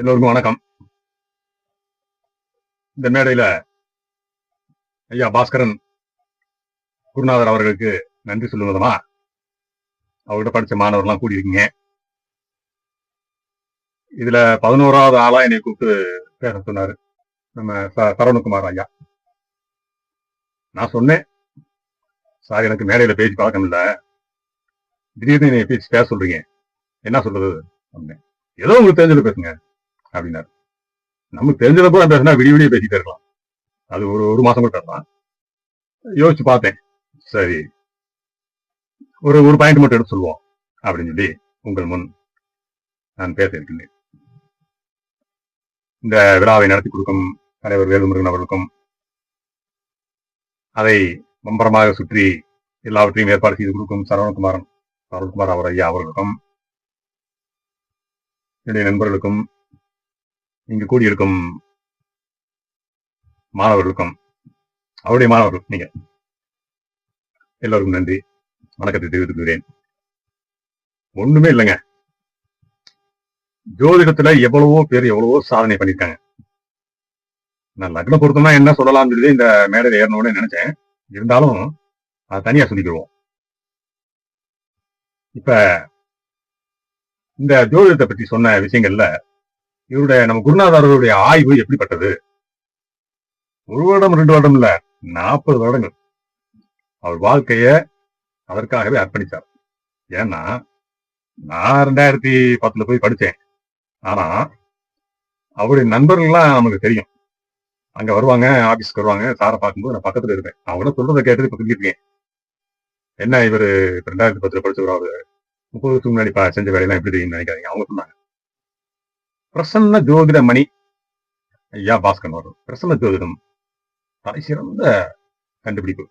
எல்லோருக்கும் வணக்கம். இந்த மேடையில ஐயா பாஸ்கரன் குருநாதர் அவர்களுக்கு நன்றி சொல்லும் விதமா அவர்கிட்ட படிச்ச மாணவர்லாம் கூடியிருக்கீங்க. இதுல பதினோராவது ஆளா என்னை கூப்பிட்டு பேச சொன்னாரு. நம்ம சரவணகுமார் ஐயா. நான் சொன்னேன். சார் எனக்கு மேடையில பேசி பழக்கம் இல்ல. திடீர்னு என்னை பேசி பேச சொல்றீங்க. என்ன சொல்றது? சொன்னேன். ஏதோ உங்களுக்கு தெரிஞ்சது பேசுங்க. அப்படின்னாரு. நமக்கு தெரிஞ்சதை கூட பேசினா விடிய விடிய பேசிட்டே இருக்கலாம். அது ஒரு ஒரு மாசம் கூட பேசலாம் யோசிச்சு பார்த்தேன். சரி. ஒரு ஒரு பாயிண்ட் மட்டும் எடுத்து சொல்லுவோம் அப்படின்னு சொல்லி உங்கள் முன் நான் பேச இருக்கின்றேன். இந்த விழாவை நடத்தி கொடுக்கும் தலைவர் வேலுமுருகன் அவர்களுக்கும் அதை மம்பரமாக சுற்றி எல்லாவற்றையும் ஏற்பாடு செய்து கொடுக்கும் சரவணகுமாரன் சரவணகுமார் அவர் ஐயா அவர்களுக்கும் என்னுடைய நண்பர்களுக்கும் இங்கு கூடியிருக்கும் மாணவர்களுக்கும் அவருடைய மாணவர்கள் நீங்க. எல்லோருக்கும் நன்றி. வணக்கத்தை தெரிவித்துக் கொள்கிறேன். ஒண்ணுமே இல்லைங்க. ஜோதிடத்துல எவ்வளவோ பேர் எவ்வளவோ சாதனை பண்ணிருக்காங்க நான் லக்ன பொருத்தம்னா என்ன சொல்லலாம்னு சொல்லி இந்த மேடையில ஏறணும்னு நினைச்சேன். இருந்தாலும் அதை தனியா சொல்லிக்கிடுவோம் இப்ப இந்த ஜோதிடத்தை பற்றி சொன்ன விஷயங்கள்ல இவருடைய நம்ம குருநாதர்களுடைய ஆய்வு எப்படிப்பட்டது? ஒரு வருடம் ரெண்டு வருடம் இல்ல நாற்பது வருடங்கள். அவர் வாழ்க்கைய அதற்காகவே அர்ப்பணிச்சார். ஏன்னா நான் ரெண்டாயிரத்தி பத்துல போய் படிச்சேன். ஆனா அவருடைய நண்பர்கள்லாம் நமக்கு தெரியும். அங்க வருவாங்க ஆபீஸ்க்கு வருவாங்க சாரை பார்க்கும்போது நான் பக்கத்துல இருப்பேன். அவங்க சொல்றதை கேட்டு இப்ப சொல்லியிருக்கேன் என்ன இவர் ரெண்டாயிரத்தி பத்துல படிச்சவர் அவரு? முப்பது வருஷத்துக்கு முன்னாடி செஞ்ச வேலையெல்லாம் எப்படி தெரியும்னு நினைக்காதீங்க. அவங்க சொன்னாங்க. பிரசன்ன ஜோதிட மணி ஐயா பாஸ்கர் அவர்கள். பிரசன்ன ஜோதிடம் தலை சிறந்த கண்டுபிடிப்பு.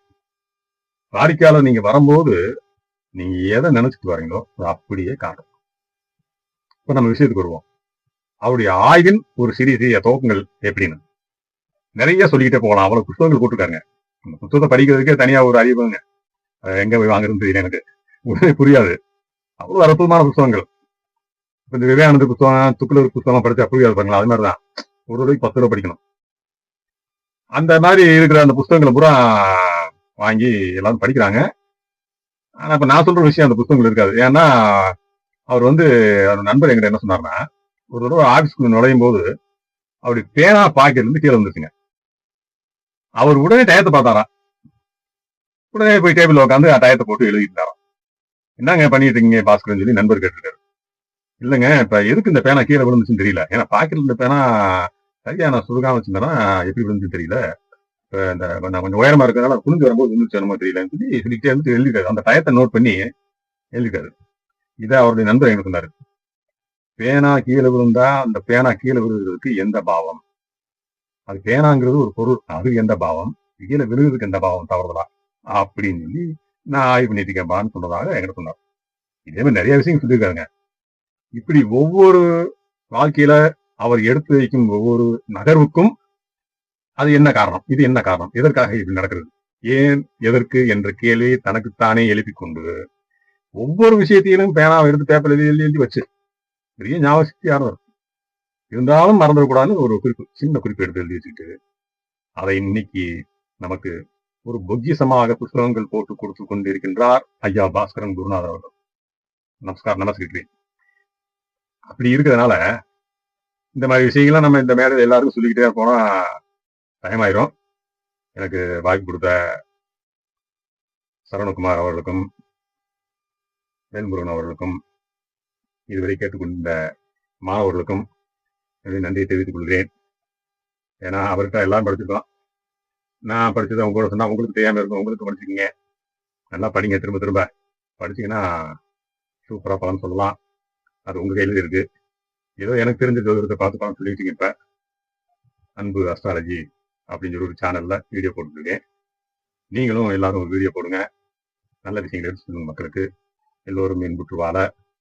வாடிக்கையாளர் நீங்க வரும்போது நீங்க எதை நினைச்சிட்டு வரீங்களோ அது அப்படியே காட்டும். இப்ப நம்ம விஷயத்துக்கு வருவோம். அவருடைய ஆய்வின் ஒரு சிறிய சிறிய துவக்கங்கள் எப்படின்னு. நிறைய சொல்லிக்கிட்டே போகலாம். அவ்வளவு புத்தகங்கள் போட்டிருக்காங்க. அந்த புத்தகத்தை படிக்கிறதுக்கே தனியா ஒரு அறிவுங்க எங்க போய் வாங்குறதுன்னு தெரியல எனக்கு. உடனே புரியாது. அவ்வளவு அற்புதமான புத்தகங்கள். இந்த விவேகானந்த புத்தகம் துக்குலர் புத்தகம் படிச்சு புரியாது பாருங்களா அது மாதிரிதான். ஒரு ரூபாய்க்கு பத்து ரூபாய் படிக்கணும். அந்த மாதிரி இருக்கிற அந்த புத்தகங்களை பூரா வாங்கி எல்லாரும் படிக்கிறாங்க. ஆனா இப்ப நான் சொல்ற விஷயம் அந்த புத்தகங்கள் இருக்காது. ஏன்னா அவர் வந்து அவர் நண்பர் எங்கிட்ட என்ன சொன்னார்னா ஒரு தடவை ஆபீஸ்க்குள்ள நுழையும் போது அவருடைய பேனா பாக்கெட்ல இருந்து கீழே வந்துருச்சுங்க அவர் உடனே டயத்தை பார்த்தாரா உடனே போய் டேபிள் உட்காந்து டயத்தை போட்டு எழுதிட்டாராம். என்னங்க பண்ணிட்டு இருக்கீங்க பாஸ்கர்னு? சொல்லி நண்பர் கேட்டிருக்காரு இல்லைங்க இப்ப எதுக்கு இந்த பேனா கீழே விழுந்துச்சுன்னு தெரியல. ஏன்னா பாக்கெட்ல இந்த பேனா சரியா நான் சுருகாம வச்சிருந்தேன்னா எப்படி விழுந்துச்சு தெரியல. இப்ப இந்த நான் கொஞ்சம் உயரமா இருக்கிறதால குனிஞ்சு வரும்போது விழுந்துச்சு என்னமோ தெரியலன்னு சொல்லி சொல்லிட்டே இருந்து எழுதிட்டாரு. அந்த டயத்தை நோட் பண்ணி எழுதிட்டாரு. இதை அவருடைய நண்பர் எனக்கு சொன்னாரு? பேனா கீழே விழுந்தா அந்த பேனா கீழே விழுகிறதுக்கு எந்த பாவம்? அது பேனாங்கிறது ஒரு பொருள் அது எந்த பாவம்? கீழே விழுகிறதுக்கு எந்த பாவம்? தவறுதலா? அப்படின்னு சொல்லி நான் ஆய்வு பண்ணிட்டு இருக்கேன்பான்னு சொன்னதாக எங்கிட்ட சொன்னார். இதே மாதிரி நிறைய விஷயம் சொல்லியிருக்காருங்க. இப்படி ஒவ்வொரு வாழ்க்கையில அவர் எடுத்து வைக்கும் ஒவ்வொரு நகர்வுக்கும் அது என்ன காரணம்? இது என்ன காரணம்? எதற்காக இப்படி நடக்கிறது? ஏன் எதற்கு என்ற கேள்வியை தனக்குத்தானே எழுப்பிக் கொண்டு ஒவ்வொரு விஷயத்திலும் பேனாவை எடுத்து பேப்பர் எழுதி எழுதி எழுதி வச்சு. பெரிய ஞாபக சக்தியானவர் இருந்தாலும் மறந்துடக்கூடாதுன்னு ஒரு குறிப்பு சின்ன குறிப்பு எடுத்து எழுதி வச்சுட்டு அதை இன்னைக்கு நமக்கு ஒரு பொக்கிசமாக புஸ்தகங்கள் போட்டு கொடுத்து கொண்டிருக்கின்றார் ஐயா பாஸ்கரன் குருநாதர் அவர்கள். நமஸ்கார் நமஸ்கிருக்கிறேன் அப்படி இருக்கிறதுனால இந்த மாதிரி விஷயங்கள்லாம் நம்ம இந்த மேடையில் எல்லாருக்கும் சொல்லிக்கிட்டே போனா டைம் ஆயிரும். எனக்கு வாய்ப்பு கொடுத்த சரவணகுமார் அவர்களுக்கும் வேல்முருகன் அவர்களுக்கும் இதுவரை கேட்டுக்கொண்ட மாணவர்களுக்கும் என்னுடைய நன்றியை தெரிவித்துக் கொள்கிறேன். ஏன்னா அவர்கிட்ட எல்லாம் படிச்சிருக்கோம் நான் படிச்சதை உங்களோட சொன்னா உங்களுக்கு தெரியாம இருக்கும். உங்களுக்கு படிச்சுக்கீங்க. நல்லா படிங்க. திரும்ப திரும்ப. படிச்சீங்கன்னா சூப்பரா பலன் சொல்லலாம். அது உங்க கையில இருக்கு. ஏதோ எனக்கு தெரிஞ்ச ஜோதிடத்தை பார்த்து சொல்லி சொல்லிட்டு இப்ப. அன்பு அஸ்ட்ராலஜி அப்படின்னு சொல்லி ஒரு சேனல்ல வீடியோ போட்டுருக்கேன் நீங்களும் எல்லாரும் ஒரு வீடியோ போடுங்க. நல்ல விஷயங்களை எடுத்து சொல்லுங்க மக்களுக்கு. எல்லோரும் இன்புற்று வாழ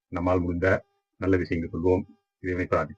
நம்மால் முடிந்த நல்ல விஷயங்கள் சொல்வோம். இதை பிரார்த்திப்போம்.